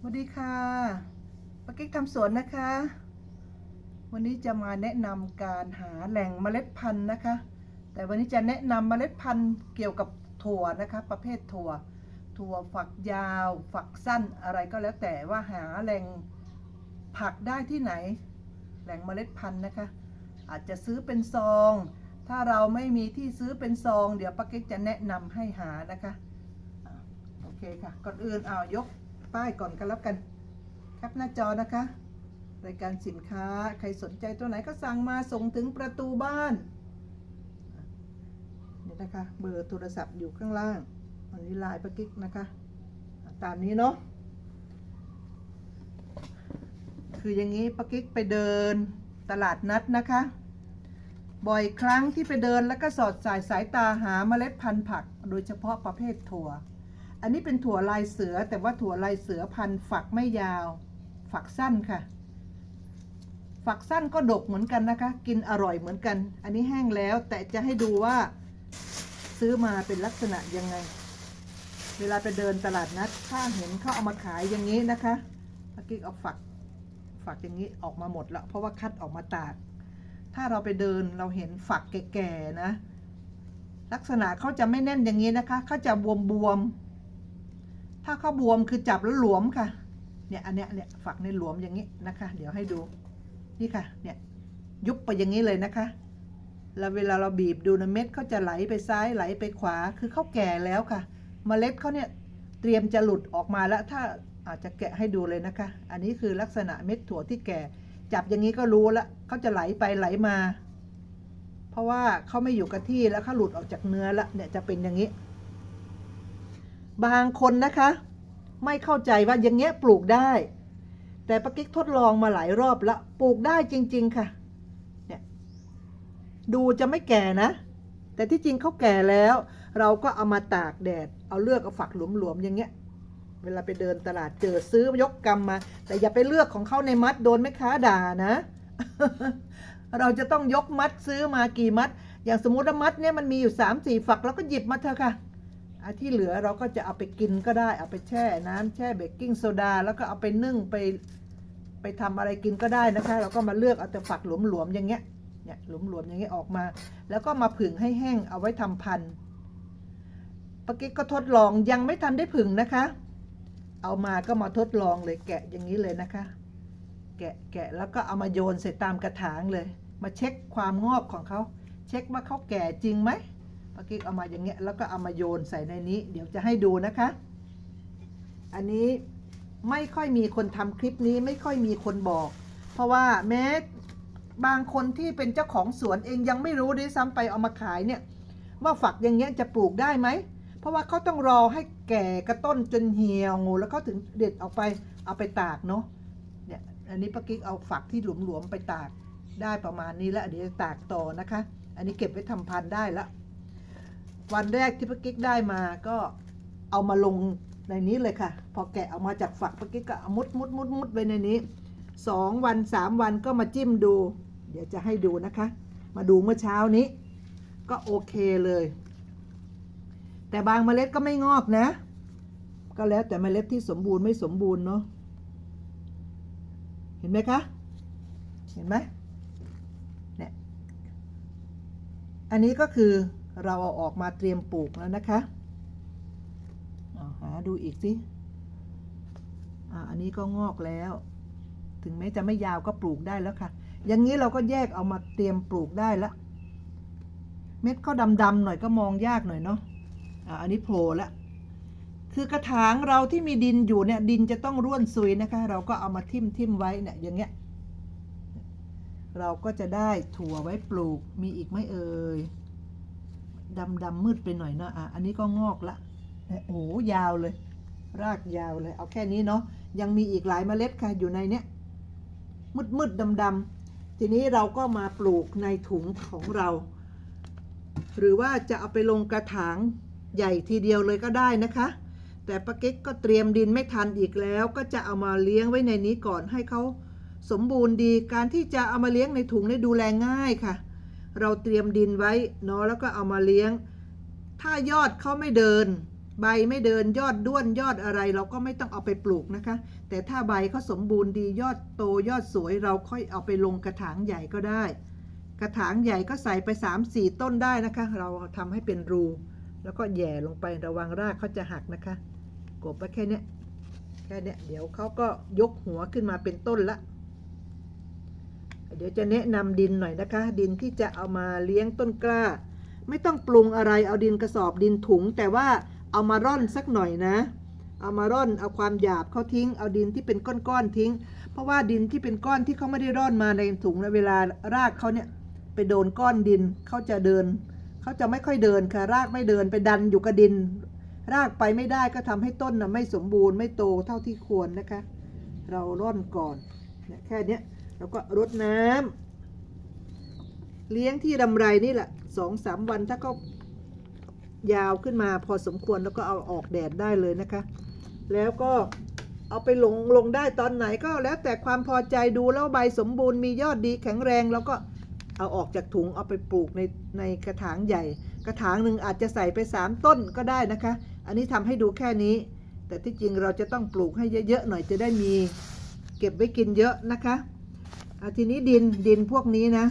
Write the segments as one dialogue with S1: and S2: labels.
S1: สวัสดีค่ะป้ากิ๊กทำสวนนะคะ วันนี้จะมาแนะนำการหาแหล่งเมล็ดพันธุ์นะคะ แต่วันนี้จะแนะนำเมล็ดพันธุ์เกี่ยวกับถั่วนะคะ ประเภทถั่ว ถั่วฝักยาว ฝักสั้นอะไรก็แล้วแต่ว่าหาแหล่งผักได้ที่ไหน แหล่งเมล็ดพันธุ์นะคะ อาจจะซื้อเป็นซอง ถ้าเราไม่มีที่ซื้อเป็นซอง เดี๋ยวป้ากิ๊กจะแนะนำให้หานะคะอะโอเคค่ะก่อนอื่นเอายก ป้ายก่อนกันแล้วกันแคปหน้าจอนะคะรายการสินค้าใครสนใจตัวไหนก็สั่งมาส่งถึงประตูบ้านนี่นะคะเบอร์โทรศัพท์อยู่ข้างล่างอันนี้ไลน์ป้ากิ๊กนะคะตามนี้เนาะคืออย่างนี้ป้ากิ๊กไปเดินตลาดนัดนะคะ บ่อยครั้งที่ไปเดินแล้วก็สอดสายสายตาหาเมล็ดพันธุ์ผัก โดยเฉพาะประเภทถั่ว อันนี้เป็นถั่วลายเสือแต่ว่าถั่วลายเสือพันฝักไม่ยาว ฝักสั้นค่ะ ฝักสั้นก็ดกเหมือนกันนะคะ กินอร่อยเหมือนกัน อันนี้แห้งแล้วแต่จะให้ดูว่าซื้อมาเป็นลักษณะยังไง เวลาไปเดินตลาดนัดถ้าเห็นเขาเอามาขายอย่างนี้นะคะเมื่อกี้เอาฝักฝักอย่างนี้ออกมาหมดแล้วเพราะว่าคัดออกมาตาก ถ้าเราไปเดินเราเห็นฝักแก่ๆนะ ลักษณะเขาจะไม่แน่นอย่างนี้นะคะเขาจะบวมๆ ถ้าเขาบวมคือจับแล้วหลวมค่ะ เนี่ยอันเนี้ยเนี่ยฝักในหลวมอย่างนี้นะคะ เดี๋ยวให้ดูนี่ค่ะ เนี่ยยุบไปอย่างนี้เลยนะคะ แล้วเวลาเราบีบดูนะเม็ดเขาจะไหลไปซ้ายไหลไปขวา คือเขาแก่แล้วค่ะเมล็ดเขาเนี่ยเตรียมจะหลุดออกมาแล้ว ถ้าอาจจะแกะให้ดูเลยนะคะ อันนี้คือลักษณะเม็ดถั่วที่แก่ จับอย่างนี้ก็รู้ล้วเขาจะไหลไปไหลมา เพราะว่าเขาไม่อยู่กับที่แล้วเขาหลุดออกจากเนื้อล้วเนี่ยจะเป็นอย่างนี้ บางคนนะคะ ไม่เข้าใจว่าอย่างเงี้ยปลูกได้ แต่ป้ากิ๊กทดลองมาหลายรอบแล้วปลูกได้จริง ๆ ค่ะเนี่ยดูจะไม่แก่นะ แต่ที่จริงเขาแก่แล้ว เราก็เอามาตากแดด เอาเลือกเอาฝักหลวมๆอย่างเงี้ยเวลาไปเดินตลาดเจอซื้อยกกำมา แต่อย่าไปเลือกของเขาในมัดโดนแม่ค้าด่านะ เราจะต้องยกมัดซื้อมากี่มัด อย่างสมมติว่ามัดเนี่ยมันมีอยู่สามสี่ฝักเราก็หยิบมาเถอะค่ะ อันที่เหลือเราก็จะเอาไปกินก็ได้ เอาไปแช่น้ำแช่เบกกิ้งโซดา แล้วก็เอาไปนึ่งไปไปทำอะไรกินก็ได้นะคะ เราก็มาเลือกเอาแต่ฝักหลวมๆอย่างเงี้ยเนี่ยหลวมๆอย่างเงี้ยออกมา แล้วก็มาผึ่งให้แห้งเอาไว้ทำพันธุ์ปกิ๊กก็ทดลองยังไม่ทันได้ผึ่งนะคะ เอามาก็มาทดลองเลยแกะอย่างนี้เลยนะคะ แกะแกะแล้วก็เอามาโยนใส่ตามกระถางเลย มาเช็คความงอกของเขา เช็คว่าเขาแก่จริงไหม ปากิ๊กเอามาอย่างเงี้ยแล้วก็เอามาโยนใส่ในนี้ เดี๋ยวจะให้ดูนะคะ อันนี้ไม่ค่อยมีคนทำคลิปนี้ไม่ค่อยมีคนบอก เพราะว่าแม้บางคนที่เป็นเจ้าของสวนเองยังไม่รู้ด้วยซ้ำไปเอามาขายเนี่ยว่าฝักอย่างเงี้ยจะปลูกได้ไหม เพราะว่าเขาต้องรอให้แก่กระต้นจนเหี่ยวงูแล้วเขาถึงเด็ดออกไปเอาไปตากเนาะเนี่ยอันนี้ป้ากิ๊กเอาฝักที่หลวมๆไปตากได้ประมาณนี้แล้วเดี๋ยวจะตากต่อนะคะ อันนี้เก็บไว้ทำพันธุ์ได้ละ วันแรกที่ป้ากิ๊กได้มาก็เอามาลงในนี้เลยค่ะ พอแกะออกมาจากฝักป้ากิ๊กก็เอามุดมุดมุดมุดไว้ในนี้สองวันสามวันก็มาจิ้มดู เดี๋ยวจะให้ดูนะคะ มาดูเมื่อเช้านี้ ก็โอเคเลย แต่บางเมล็ดก็ไม่งอกนะ ก็แล้วแต่เมล็ดที่สมบูรณ์ไม่สมบูรณ์เนาะเห็นไหมคะ เห็นไหมเนี่ยอันนี้ก็คือ เราเอาออกมาเตรียมปลูกแล้วนะคะเอาหาดูอีกสิอ่าอันนี้ก็งอกแล้ว ถึงแม้จะไม่ยาวก็ปลูกได้แล้วค่ะ อย่างนี้เราก็แยกเอามาเตรียมปลูกได้ล้วเม็ดก็ดำๆหน่อยก็มองยากหน่อยเนาะอ่าอันนี้โผล่ละคือกระถางเราที่มีดินอยู่เนี่ยดินจะต้องร่วนซุยนะคะ เราก็เอามาทิ่มทิ่มไว้เนี่ยอย่างเงี้ยเราก็จะได้ถั่วไว้ปลูกมีอีกไหมเอ่ย ดำดำมืดไปหน่อยเนาะอะอันนี้ก็งอกละโอ้โหยาวเลย รากยาวเลย เอาแค่นี้เนาะยังมีอีกหลายเมล็ดค่ะอยู่ในเนี้ยมืดมืดดำดำทีนี้เราก็มาปลูกในถุงของเรา หรือว่าจะเอาไปลงกระถางใหญ่ทีเดียวเลยก็ได้นะคะ แต่ป้ากิ๊กก็เตรียมดินไม่ทันอีกแล้ว ก็จะเอามาเลี้ยงไว้ในนี้ก่อนให้เขาสมบูรณ์ดีการที่จะเอามาเลี้ยงในถุงได้ดูแลง่ายค่ะ เราเตรียมดินไว้เนาะแล้วก็เอามาเลี้ยง ถ้ายอดเขาไม่เดิน ใบไม่เดินยอดด้วนยอดอะไร เราก็ไม่ต้องเอาไปปลูกนะคะ แต่ถ้าใบเขาสมบูรณ์ดียอดโตยอดสวยเราค่อยเอาไปลงกระถางใหญ่ก็ได้ กระถางใหญ่ก็ใส่ไป 3 4 ต้นได้นะคะ เราทำให้เป็นรู แล้วก็แหย่ลงไประวังรากเขาจะหักนะคะกบไปแค่นี้แค่นี้เดี๋ยวเขาก็ยกหัวขึ้นมาเป็นต้นละ เดี๋ยวจะแนะนำดินหน่อยนะคะ ดินที่จะเอามาเลี้ยงต้นกล้า ไม่ต้องปรุงอะไรเอาดินกระสอบดินถุง แต่ว่าเอามาร่อนสักหน่อยนะ เอามาร่อนเอาความหยาบเขาทิ้ง เอาดินที่เป็นก้อนๆทิ้ง เพราะว่าดินที่เป็นก้อนที่เขาไม่ได้ร่อนมาในถุงแล้วเวลารากเขาเนี่ยไปโดนก้อนดินเขาจะเดินเขาจะไม่ค่อยเดินค่ะรากไม่เดินไปดันอยู่กับดิน รากไปไม่ได้ก็ทำให้ต้นนะไม่สมบูรณ์ไม่โตเท่าที่ควรนะคะ เราร่อนก่อนเนี่ยแค่เนี้ย แล้วก็รดน้ำเลี้ยงที่ดำไรนี่แหละสองสามวันถ้าเขายาวขึ้นมาพอสมควรแล้วก็เอาออกแดดได้เลยนะคะ แล้วก็เอาไปลงลงได้ตอนไหนก็แล้วแต่ความพอใจดูแล้วใบสมบูรณ์มียอดดีแข็งแรงแล้วก็เอาออกจากถุงเอาไปปลูกในในกระถางใหญ่ กระถางหนึ่งอาจจะใส่ไปสามต้นก็ได้นะคะ อันนี้ทำให้ดูแค่นี้ แต่ที่จริงเราจะต้องปลูกให้เยอะๆหน่อยจะได้มี เก็บไว้กินเยอะนะคะ ทีนี้ดินดินพวกนี้นะ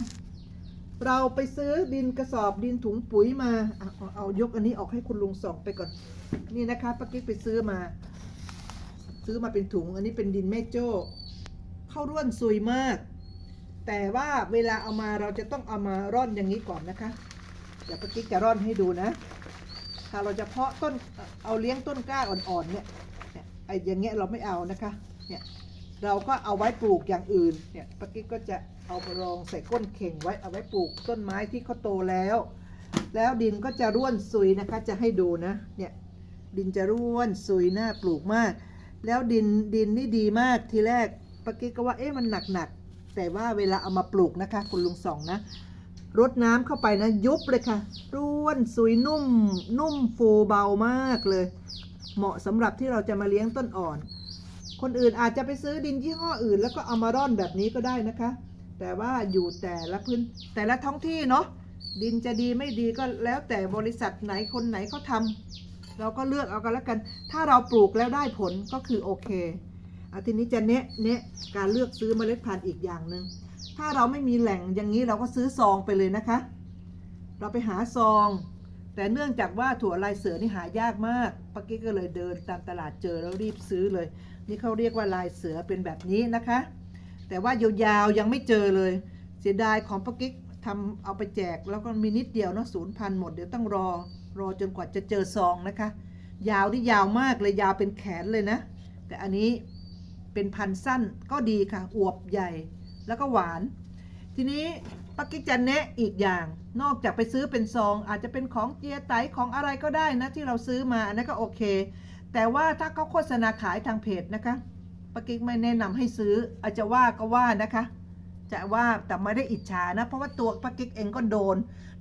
S1: เราไปซื้อดินกระสอบดินถุงปุ๋ยมาเอาเอายกอันนี้ออกให้คุณลุงส่องไปก่อน นี่นะคะป้ากิ๊กไปซื้อมา ซื้อมาเป็นถุง อันนี้เป็นดินแม่โจ้เข้าร่วนซุยมาก แต่ว่าเวลาเอามาเราจะต้องเอามาร่อนอย่างนี้ก่อนนะคะเดี๋ยวป้ากิ๊กจะร่อนให้ดูนะถ้าเราจะเพาะต้นเอาเลี้ยงต้นกล้าอ่อนๆเนี่ยเนี่ยไอ้อย่างเงี้ยเราไม่เอานะคะเนี่ย เราก็เอาไว้ปลูกอย่างอื่นเนี่ยป้ากิ๊กก็จะเอาไปรองใส่ก้นเข่งไว้เอาไว้ปลูกต้นไม้ที่เขาโตแล้ว แล้วดินก็จะร่วนซุยนะคะจะให้ดูนะเนี่ยดินจะร่วนซุยน่าปลูกมาก แล้วดินดินนี่ดีมากทีแรกป้ากิ๊กก็ว่าเอ๊ะมันหนักๆแต่ว่าเวลาเอามาปลูกนะคะ คุณลุงสองนะรดน้ำเข้าไปนะยุบเลยค่ะร่วนสุยนุ่มนุ่มฟูเบามากเลย เหมาะสำหรับที่เราจะมาเลี้ยงต้นอ่อน คนอื่นอาจจะไปซื้อดินยี่ห้ออื่น แล้วก็เอามาร่อนแบบนี้ก็ได้นะคะ แต่ว่าอยู่แต่ละพื้นแต่ละท้องที่เนาะดินจะดีไม่ดีก็แล้วแต่บริษัทไหนคนไหนเขาทำเราก็เลือกเอากันแล้วกัน ถ้าเราปลูกแล้วได้ผลก็คือโอเคอาทีนี้จะเนะเนะการเลือกซื้อเมล็ดพันธุ์อีกอย่างหนึ่งถ้าเราไม่มีแหล่งอย่างนี้เราก็ซื้อซองไปเลยนะคะ เราไปหาซอง แต่เนื่องจากว่าถั่วลายเสือนี่หายากมากปักกี้ก็เลยเดินตามตลาดเจอแล้วรีบซื้อเลย นี่เขาเรียกว่าลายเสือเป็นแบบนี้นะคะ แต่ว่ายาวๆยังไม่เจอเลย เสียดายของปักกิ๊กทำเอาไปแจกแล้วก็มีนิดเดียวเนาะศูนย์พันหมดเดี๋ยวต้องรอรอจนกว่าจะเจอซองนะคะ ยาวที่ยาวมากเลยยาวเป็นแขนเลยนะ แต่อันนี้เป็นพันสั้นก็ดีค่ะอวบใหญ่แล้วก็หวาน ทีนี้ ปักกิ๊กจะแนะอีกอย่าง นอกจากไปซื้อเป็นซอง อาจจะเป็นของเจียไตของอะไรก็ได้นะที่เราซื้อมาอันนั้นก็โอเค แต่ว่าถ้าเขาโฆษณาขายทางเพจนะคะปักกิ๊กไม่แนะนำให้ซื้อ อาจจะว่าก็ว่านะคะ จะว่าแต่ไม่ได้อิจฉานะ เพราะว่าตัวปักกิ๊กเองก็โดน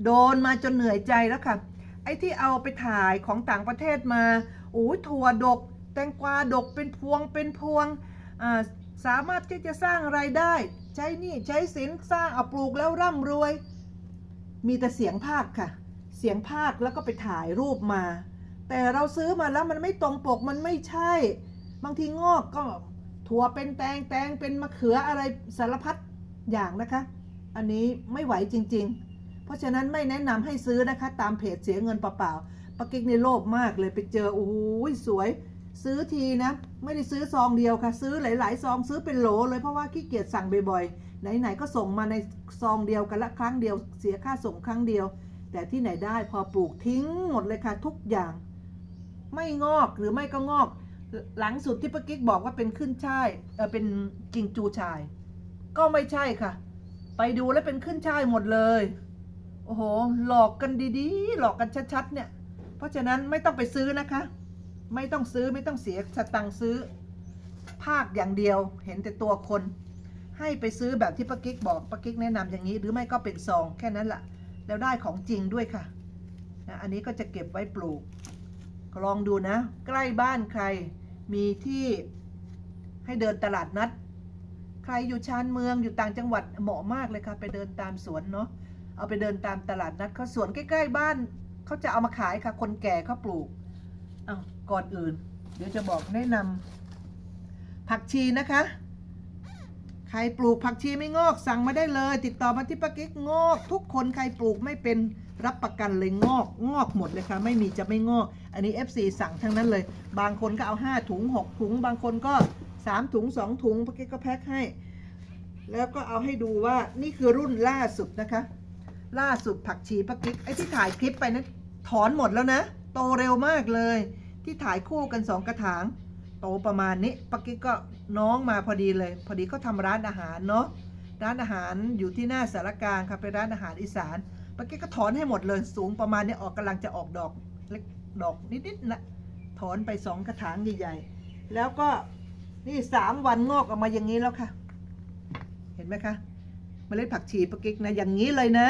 S1: โดนมาจนเหนื่อยใจแล้วค่ะไอ้ที่เอาไปถ่ายของต่างประเทศมาโอ้ยถั่วดก แตงกวาดกเป็นพวงเป็นพวงอ่า สามารถที่จะสร้างไรายได้ ใช้หนี่ใช้สินสร้างเอาปลูกแล้วร่ำรวย มีแต่เสียงภาคค่ะ เสียงภาคแล้วก็ไปถ่ายรูปมา แต่เราซื้อมาแล้วมันไม่ตรงปกมันไม่ใช่ บางทีงอกก็ถั่วเป็นแตงแตงเป็นมะเขืออะไรสารพัดอย่างนะคะ อันนี้ไม่ไหวจริง ๆ เพราะฉะนั้นไม่แนะนำให้ซื้อนะคะ ตามเพจเสียเงินเปล่าๆปากิ๊กในโลภมากเลยไปเจอโอ้โหสวย ซื้อทีนะ ไม่ได้ซื้อซองเดียวค่ะ ซื้อหลาย ๆ ซองซื้อเป็นโหลเลยเพราะว่าขี้เกียจสั่งบ่อยๆไหนๆก็ส่งมาในซองเดียวกันละครั้งเดียวเสียค่าส่งครั้งเดียว แต่ที่ไหนได้พอปลูกทิ้งหมดเลยค่ะทุกอย่าง ไม่งอกหรือไม่ก็งอก หลังสุดที่ป้ากิ๊กบอกว่าเป็นขึ้นช่ายเออเป็นจิงจูชาย ก็ไม่ใช่ค่ะ ไปดูแล้วเป็นขึ้นช่ายหมดเลยโอ้โหหลอกกันดีๆ หลอกกันชัดๆเนี่ย เพราะฉะนั้นไม่ต้องไปซื้อนะคะ ไม่ต้องซื้อไม่ต้องเสียสตังค์ซื้อ ภาคอย่างเดียวเห็นแต่ตัวคน ให้ไปซื้อแบบที่ป้ากิ๊กบอกป้ากิ๊กแนะนำอย่างนี้ หรือไม่ก็เป็นซองแค่นั้นแหละแล้วได้ของจริงด้วยค่ะนะอันนี้ก็จะเก็บไว้ปลูก ลองดูนะ ใกล้บ้านใครมีที่ให้เดินตลาดนัด ใครอยู่ชานเมืองอยู่ต่างจังหวัดเหมาะมากเลยค่ะ ไปเดินตามสวนเนาะเอาไปเดินตามตลาดนัดเขาสวนใกล้ ๆ บ้านเขาจะเอามาขายค่ะ คนแก่เขาปลูก อ้าวก่อนอื่น เดี๋ยวจะบอกแนะนำผักชีนะคะ ใครปลูกผักชีไม่งอกสั่งมาได้เลย ติดต่อมาที่ป้ากิ๊กงอก ทุกคนใครปลูกไม่เป็นรับประกันเลยงอกงอกหมดเลยค่ะไม่มีจะไม่งอก อันนี้ FC สั่งทั้งนั้นเลย บางคนก็เอา 5 ถุง 6 ถุง บางคนก็ 3 ถุง 2 ถุงป้ากิ๊กก็แพ็คให้ แล้วก็เอาให้ดูว่านี่คือรุ่นล่าสุดนะคะ ล่าสุดผักชีป้ากิ๊กไอ้ที่ถ่ายคลิปไปนั้นถอนหมดแล้วนะ โตเร็วมากเลย ที่ถ่ายคู่กันสองกระถาง โตประมาณนี้ปักกิ๊กก็น้องมาพอดีเลย พอดีเขาทำร้านอาหารเนาะร้านอาหารอยู่ที่หน้าสารกลางค่ะเป็นร้านอาหารอีสานปักกิ๊กก็ถอนให้หมดเลยสูงประมาณนี้ออกกำลังจะออกดอกเล็กดอกนิดๆนะถอนไปสองกระถางใหญ่ๆแล้วก็นี่สามวันงอกออกมาอย่างนี้แล้วค่ะ เห็นไหมคะเมล็ดผักชีปักกิ๊กนะอย่างนี้เลยนะ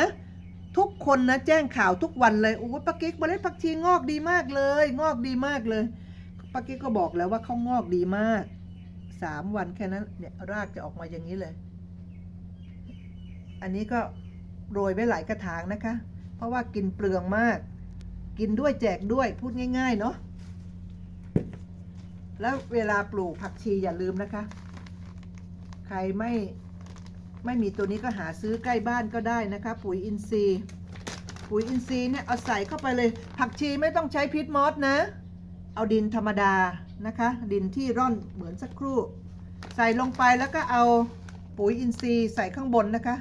S1: ทุกคนนะแจ้งข่าวทุกวันเลยโอ้ปักกิ๊กเมล็ดผักชีงอกดีมากเลย งอกดีมากเลยป้ากิ๊กก็บอกแล้วว่าเขางอกดีมากสามวันแค่นั้นเนี่ยรากจะออกมาอย่างนี้เลย อันนี้ก็โรยไว้หลายกระถางนะคะ เพราะว่ากินเปลืองมาก กินด้วยแจกด้วยพูดง่าย ๆ เนาะแล้วเวลาปลูกผักชีอย่าลืมนะคะ ใครไม่ ไม่มีตัวนี้ก็หาซื้อใกล้บ้านก็ได้นะคะ ปุ๋ยอินทรีย์ปุ๋ยอินทรีย์เนี่ยเอาใส่เข้าไปเลย ผักชีไม่ต้องใช้พิษมอสนะ เอาดินธรรมดานะคะ ดินที่ร่อนเหมือนสักครู่ ใส่ลงไปแล้วก็เอาปุ๋ยอินทรีย์ใส่ข้างบนนะคะ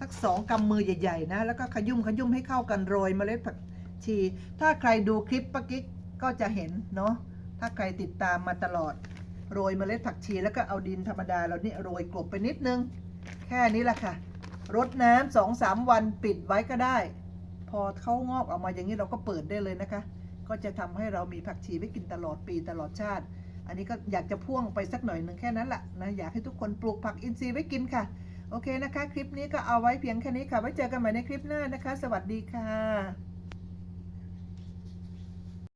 S1: สักสองกำมือใหญ่ๆนะแล้วก็ขยุ่มขยุ่มให้เข้ากันโรยเมล็ดผักชี ถ้าใครดูคลิปปะกิ๊กก็จะเห็นเนาะถ้าใครติดตามมาตลอด โรยเมล็ดผักชี แล้วก็เอาดินธรรมดาเราเนี่ยโรยกลบไปนิดนึง แค่นี้แหละค่ะรดน้ำสองสามวันปิดไว้ก็ได้ พอเขางอกออกมาอย่างนี้เราก็เปิดได้เลยนะคะ ก็จะทำให้เรามีผักชีไว้กินตลอดปีตลอดชาติ อันนี้ก็อยากจะพ่วงไปสักหน่อยหนึ่งแค่นั้นแหละนะอยากให้ทุกคนปลูกผักอินทรีย์ไว้กินค่ะ โอเคนะคะ คลิปนี้ก็เอาไว้เพียงแค่นี้ค่ะ ไว้เจอกันใหม่ในคลิปหน้านะคะ สวัสดีค่ะ